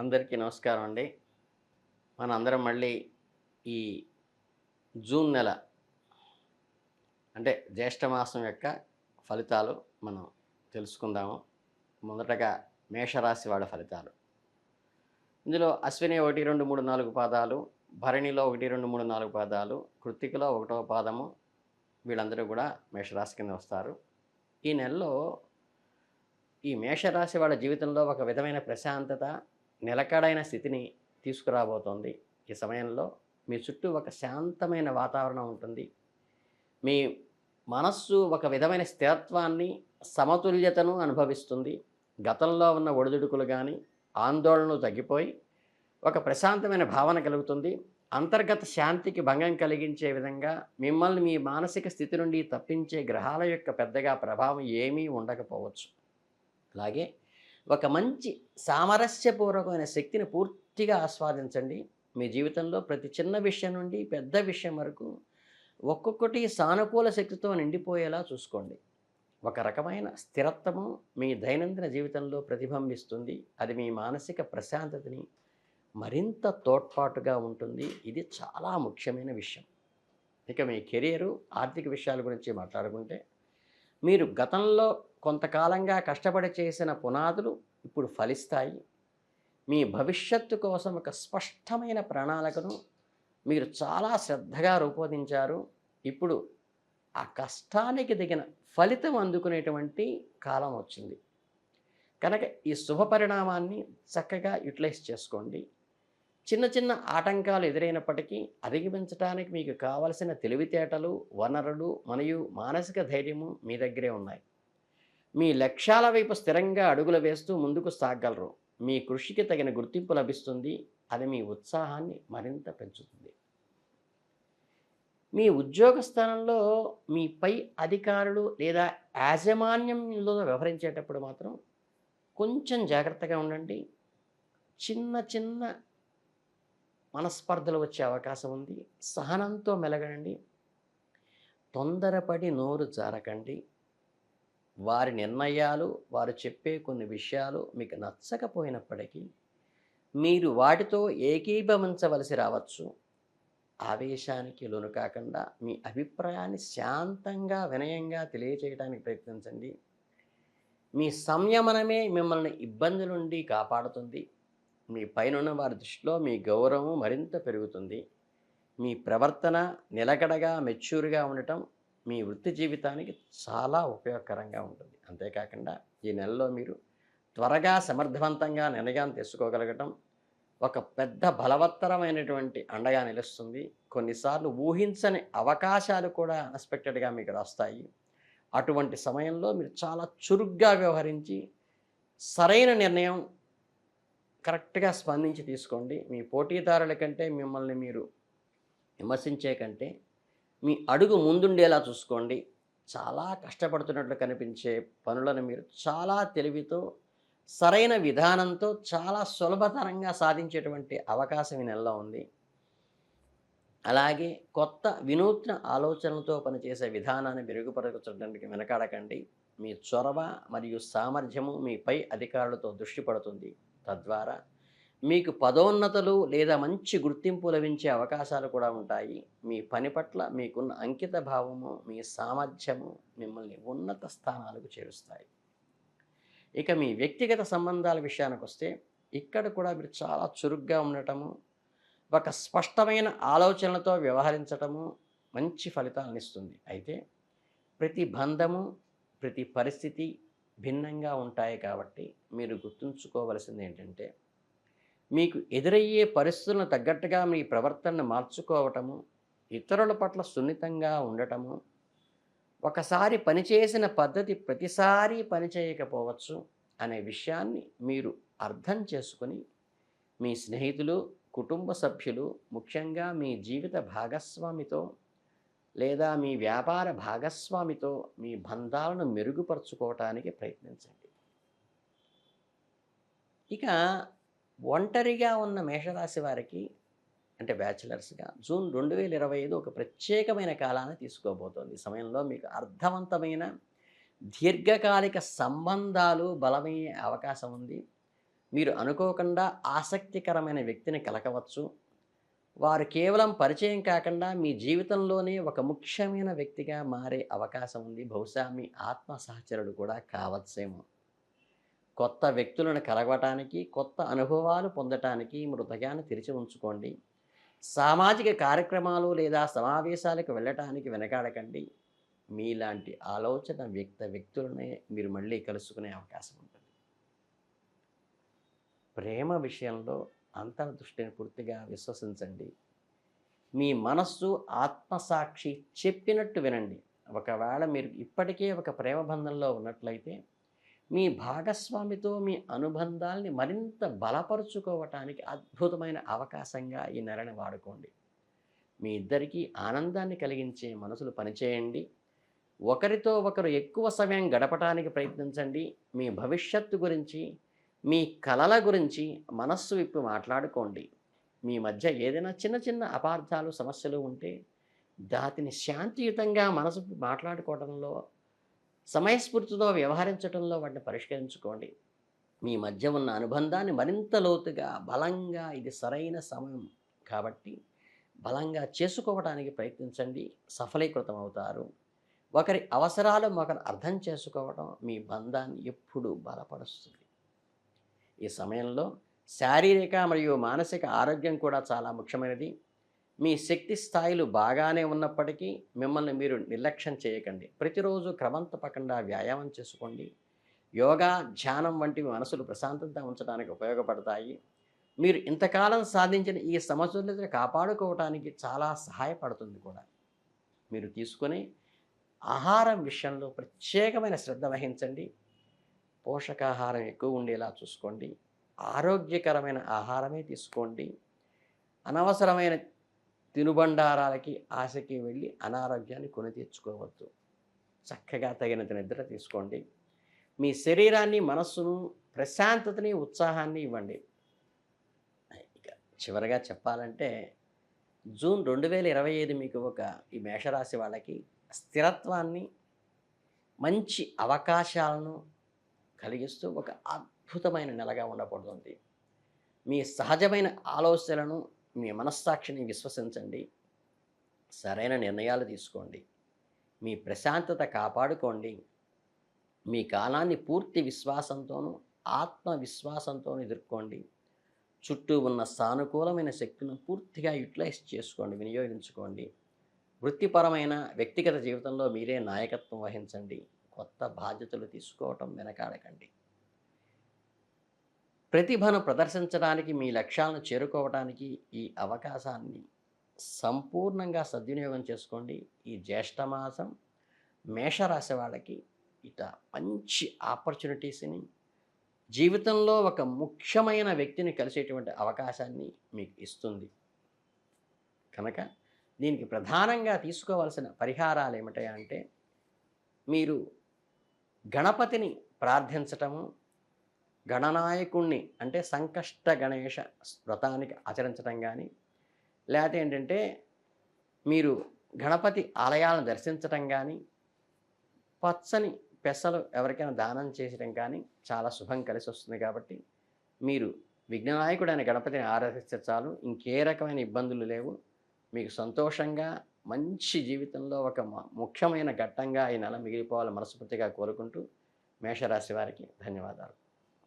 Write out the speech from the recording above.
అందరికీ నమస్కారం అండి. మన అందరం మళ్ళీ ఈ జూన్ నెల అంటే జ్యేష్ఠ మాసం యొక్క ఫలితాలు మనం తెలుసుకుందాము. మొదటగా మేషరాశి వాళ్ళ ఫలితాలు. ఇందులో అశ్విని ఒకటి రెండు మూడు నాలుగు పాదాలు భరణిలో ఒకటి రెండు మూడు నాలుగు పాదాలు కృత్తికలో ఒకటో పాదము వీళ్ళందరూ కూడా మేషరాశి కింద వస్తారు. ఈ నెలలో ఈ మేషరాశి వాళ్ళ జీవితంలో ఒక విధమైన ప్రశాంతత నిలకడైన స్థితిని తీసుకురాబోతోంది ఈ సమయంలో. మీ చుట్టూ ఒక శాంతమైన వాతావరణం ఉంటుంది. మీ మనస్సు ఒక విధమైన స్థిరత్వాన్ని సమతుల్యతను అనుభవిస్తుంది. గతంలో ఉన్న ఒడిదుడుకులు కానీ ఆందోళనలు తగ్గిపోయి ఒక ప్రశాంతమైన భావన కలుగుతుంది. అంతర్గత శాంతికి భంగం కలిగించే విధంగా మిమ్మల్ని మీ మానసిక స్థితి నుండి తప్పించే గ్రహాల యొక్క పెద్దగా ప్రభావం ఏమీ ఉండకపోవచ్చు. అలాగే ఒక మంచి సామరస్యపూర్వకమైన శక్తిని పూర్తిగా ఆస్వాదించండి. మీ జీవితంలో ప్రతి చిన్న విషయం నుండి పెద్ద విషయం వరకు ఒక్కొక్కటి సానుకూల శక్తితో నిండిపోయేలా చూసుకోండి. ఒక రకమైన స్థిరత్వము మీ దైనందిన జీవితంలో ప్రతిబింబిస్తుంది. అది మీ మానసిక ప్రశాంతతని మరింత తోడ్పాటుగా ఉంటుంది. ఇది చాలా ముఖ్యమైన విషయం. ఇక మీ కెరియరు ఆర్థిక విషయాల గురించి మాట్లాడుకుంటే మీరు గతంలో కొంతకాలంగా కష్టపడి చేసిన పునాదులు ఇప్పుడు ఫలిస్తాయి. మీ భవిష్యత్తు కోసం ఒక స్పష్టమైన ప్రణాళికను మీరు చాలా శ్రద్ధగా రూపొందించారు. ఇప్పుడు ఆ కష్టానికి దిగిన ఫలితం అందుకునేటువంటి కాలం వచ్చింది. కనుక ఈ శుభ పరిణామాన్ని చక్కగా యూటిలైజ్ చేసుకోండి. చిన్న చిన్న ఆటంకాలు ఎదురైనప్పటికీ అధిగమించడానికి మీకు కావలసిన తెలివితేటలు వనరులు మరియు మానసిక ధైర్యము మీ దగ్గరే ఉన్నాయి. మీ లక్ష్యాల వైపు స్థిరంగా అడుగులు వేస్తూ ముందుకు సాగలరు. మీ కృషికి తగిన గుర్తింపు లభిస్తుంది. అది మీ ఉత్సాహాన్ని మరింత పెంచుతుంది. మీ ఉద్యోగ స్థానంలో మీ పై అధికారులు లేదా యాజమాన్యంలో వ్యవహరించేటప్పుడు మాత్రం కొంచెం జాగ్రత్తగా ఉండండి. చిన్న చిన్న మనస్పర్ధలు వచ్చే అవకాశం ఉంది. సహనంతో మెలగండి. తొందరపడి నోరు జారకండి. వారి నిర్ణయాలు వారు చెప్పే కొన్ని విషయాలు మీకు నచ్చకపోయినప్పటికీ మీరు వాటితో ఏకీభవించవలసి రావచ్చు. ఆవేశానికి లోను కాకుండా మీ అభిప్రాయాన్ని శాంతంగా వినయంగా తెలియచేయడానికి ప్రయత్నించండి. మీ సంయమనమే మిమ్మల్ని ఇబ్బంది నుండి కాపాడుతుంది. మీ పైన వారి దృష్టిలో మీ గౌరవం మరింత పెరుగుతుంది. మీ ప్రవర్తన నిలకడగా మెచ్యూర్గా ఉండటం మీ వృత్తి జీవితానికి చాలా ఉపయోగకరంగా ఉంటుంది. అంతేకాకుండా ఈ నెలలో మీరు త్వరగా సమర్థవంతంగా నిర్ణయాన్ని తీసుకోగలగటం ఒక పెద్ద బలవత్తరమైనటువంటి అండగా నిలుస్తుంది. కొన్నిసార్లు ఊహించని అవకాశాలు కూడా అన్ఎక్స్పెక్టెడ్గా మీకు వస్తాయి అటువంటి సమయంలో మీరు చాలా చురుగ్గా వ్యవహరించి సరైన నిర్ణయం కరెక్ట్గా స్పందించి తీసుకోండి. మీ పోటీదారుల కంటే మిమ్మల్ని మీరు విమర్శించే కంటే మీ అడుగు ముందుండేలా చూసుకోండి. చాలా కష్టపడుతున్నట్లు కనిపించే పనులను మీరు చాలా తెలివితో సరైన విధానంతో చాలా సులభతరంగా సాధించేటువంటి అవకాశం ఈ నెలలో ఉంది. అలాగే కొత్త వినూత్న ఆలోచనలతో పనిచేసే విధానాన్ని మెరుగుపరచడానికి వెనకాడకండి. మీ చొరవ మరియు సామర్థ్యము మీపై అధికారులతో దృష్టి పడుతుంది. తద్వారా మీకు పదోన్నతులు లేదా మంచి గుర్తింపు లభించే అవకాశాలు కూడా ఉంటాయి. మీ పని పట్ల మీకున్న అంకిత భావము మీ సామర్థ్యము మిమ్మల్ని ఉన్నత స్థానాలకు చేరుస్తాయి. ఇక మీ వ్యక్తిగత సంబంధాల విషయానికి వస్తే ఇక్కడ కూడా మీరు చాలా చురుగ్గా ఉండటము ఒక స్పష్టమైన ఆలోచనలతో వ్యవహరించటము మంచి ఫలితాలను ఇస్తుంది. అయితే ప్రతి బంధము ప్రతి పరిస్థితి భిన్నంగా ఉంటాయి కాబట్టి మీరు గుర్తుంచుకోవలసింది ఏంటంటే మీకు ఎదురయ్యే పరిస్థితులను తగ్గట్టుగా మీ ప్రవర్తనను మార్చుకోవటము ఇతరుల పట్ల సున్నితంగా ఉండటము ఒకసారి పనిచేసిన పద్ధతి ప్రతిసారి పనిచేయకపోవచ్చు అనే విషయాన్ని మీరు అర్థం చేసుకొని మీ స్నేహితులు కుటుంబ సభ్యులు ముఖ్యంగా మీ జీవిత భాగస్వామితో లేదా మీ వ్యాపార భాగస్వామితో మీ బంధాలను మెరుగుపరుచుకోవటానికి ప్రయత్నించండి. ఇక ఒంటరిగా ఉన్న మేషరాశి వారికి అంటే బ్యాచిలర్స్గా జూన్ రెండు వేల ఇరవై ఐదు ఒక ప్రత్యేకమైన కాలాన్ని తీసుకోబోతోంది. ఈ సమయంలో మీకు అర్థవంతమైన దీర్ఘకాలిక సంబంధాలు బలమయ్యే అవకాశం ఉంది. మీరు అనుకోకుండా ఆసక్తికరమైన వ్యక్తిని కలకవచ్చు. వారు కేవలం పరిచయం కాకుండా మీ జీవితంలోనే ఒక ముఖ్యమైన వ్యక్తిగా మారే అవకాశం ఉంది. బహుశా మీ ఆత్మ సహచరుడు కూడా కావచ్చేమో. కొత్త వ్యక్తులను కలగటానికి కొత్త అనుభవాలు పొందటానికి మీ హృదయాన్ని తెరిచి ఉంచుకోండి. సామాజిక కార్యక్రమాలు లేదా సమావేశాలకు వెళ్ళటానికి వెనకాడకండి. మీలాంటి ఆలోచన వ్యక్త వ్యక్తులనే మీరు మళ్ళీ కలుసుకునే అవకాశం ఉంటుంది. ప్రేమ విషయంలో అంతర్దృష్టిని పూర్తిగా విశ్వసించండి. మీ మనస్సు ఆత్మసాక్షి చెప్పినట్టు వినండి. ఒకవేళ మీరు ఇప్పటికే ఒక ప్రేమ బంధంలో ఉన్నట్లయితే మీ భాగస్వామితో మీ అనుబంధాల్ని మరింత బలపరుచుకోవటానికి అద్భుతమైన అవకాశంగా ఈ నెలని వాడుకోండి. మీ ఇద్దరికీ ఆనందాన్ని కలిగించే మనసులు పనిచేయండి. ఒకరితో ఒకరు ఎక్కువ సమయం గడపటానికి ప్రయత్నించండి. మీ భవిష్యత్తు గురించి మీ కళల గురించి మనస్సు విప్పి మాట్లాడుకోండి. మీ మధ్య ఏదైనా చిన్న చిన్న అపార్థాలు సమస్యలు ఉంటే దాటిని శాంతియుతంగా మనసు మాట్లాడుకోవడంలో సమయస్ఫూర్తితో వ్యవహరించడంలో వాటిని పరిష్కరించుకోండి. మీ మధ్య ఉన్న అనుబంధాన్ని మరింత లోతుగా బలంగా ఇది సరైన సమయం కాబట్టి బలంగా చేసుకోవడానికి ప్రయత్నించండి. సఫలీకృతం అవుతారు. ఒకరి అవసరాలు ఒకరు అర్థం చేసుకోవడం మీ బంధాన్ని ఎప్పుడూ బలపరుస్తుంది. ఈ సమయంలో శారీరక మరియు మానసిక ఆరోగ్యం కూడా చాలా ముఖ్యమైనది. మీ శక్తి స్థాయిలు బాగానే ఉన్నప్పటికీ మిమ్మల్ని మీరు నిర్లక్ష్యం చేయకండి. ప్రతిరోజు క్రమం తప్పకుండా వ్యాయామం చేసుకోండి. యోగా ధ్యానం వంటివి మనసులు ప్రశాంతంగా ఉంచడానికి ఉపయోగపడతాయి. మీరు ఇంతకాలం సాధించిన ఈ సమతుల్యతను కాపాడుకోవడానికి చాలా సహాయపడుతుంది కూడా. మీరు తీసుకునే ఆహారం విషయంలో ప్రత్యేకమైన శ్రద్ధ వహించండి. పోషకాహారం ఎక్కువ ఉండేలా చూసుకోండి. ఆరోగ్యకరమైన ఆహారమే తీసుకోండి. అనవసరమైన తినుబండారాలకి ఆశకి వెళ్ళి అనారోగ్యాన్ని కొని తెచ్చుకోవద్దు చక్కగా తగినంత నిద్ర తీసుకోండి. మీ శరీరాన్ని మనస్సును ప్రశాంతతని ఉత్సాహాన్ని ఇవ్వండి. ఇక చివరగా చెప్పాలంటే జూన్ రెండు వేల ఇరవై ఐదు మీకు ఒక ఈ మేషరాశి వాళ్ళకి స్థిరత్వాన్ని మంచి అవకాశాలను కలిగిస్తూ ఒక అద్భుతమైన నెలగా ఉండబడుతుంది మీ సహజమైన ఆలోచనలను మీ మనస్సాక్షిని విశ్వసించండి. సరైన నిర్ణయాలు తీసుకోండి. మీ ప్రశాంతత కాపాడుకోండి. మీ కాలాన్ని పూర్తి విశ్వాసంతోనూ ఆత్మవిశ్వాసంతోనూ ఎదుర్కోండి. చుట్టూ ఉన్న సానుకూలమైన శక్తులను పూర్తిగా యూటిలైజ్ చేసుకోండి వినియోగించుకోండి. వృత్తిపరమైన వ్యక్తిగత జీవితంలో మీరే నాయకత్వం వహించండి. కొత్త బాధ్యతలు తీసుకోవటం వెనకాడకండి. ప్రతిభను ప్రదర్శించడానికి మీ లక్ష్యాలను చేరుకోవడానికి ఈ అవకాశాన్ని సంపూర్ణంగా సద్వినియోగం చేసుకోండి. ఈ జ్యేష్ఠమాసం మేషరాశి వాళ్ళకి ఇట మంచి ఆపర్చునిటీస్ని జీవితంలో ఒక ముఖ్యమైన వ్యక్తిని కలిసేటువంటి అవకాశాన్ని మీకు ఇస్తుంది. కనుక దీనికి ప్రధానంగా తీసుకోవాల్సిన పరిహారాలు ఏమిటంటే మీరు గణపతిని ప్రార్థించటము గణనాయకుణ్ణి అంటే సంకష్ట గణేష వ్రతానికి ఆచరించడం కానీ లేకపోతే ఏంటంటే మీరు గణపతి ఆలయాలను దర్శించటం కానీ పచ్చని పెసలు ఎవరికైనా దానం చేయడం కానీ చాలా శుభం కలిసి వస్తుంది కాబట్టి మీరు విఘ్ననాయకుడైన గణపతిని ఆరాధిస్తే చాలు. ఇంకే రకమైన ఇబ్బందులు లేవు. మీకు సంతోషంగా మంచి జీవితంలో ఒక ముఖ్యమైన ఘట్టంగా ఈ నెల మిగిలిపోవాలని మనస్ఫూర్తిగా కోరుకుంటూ మేషరాశి వారికి ధన్యవాదాలు.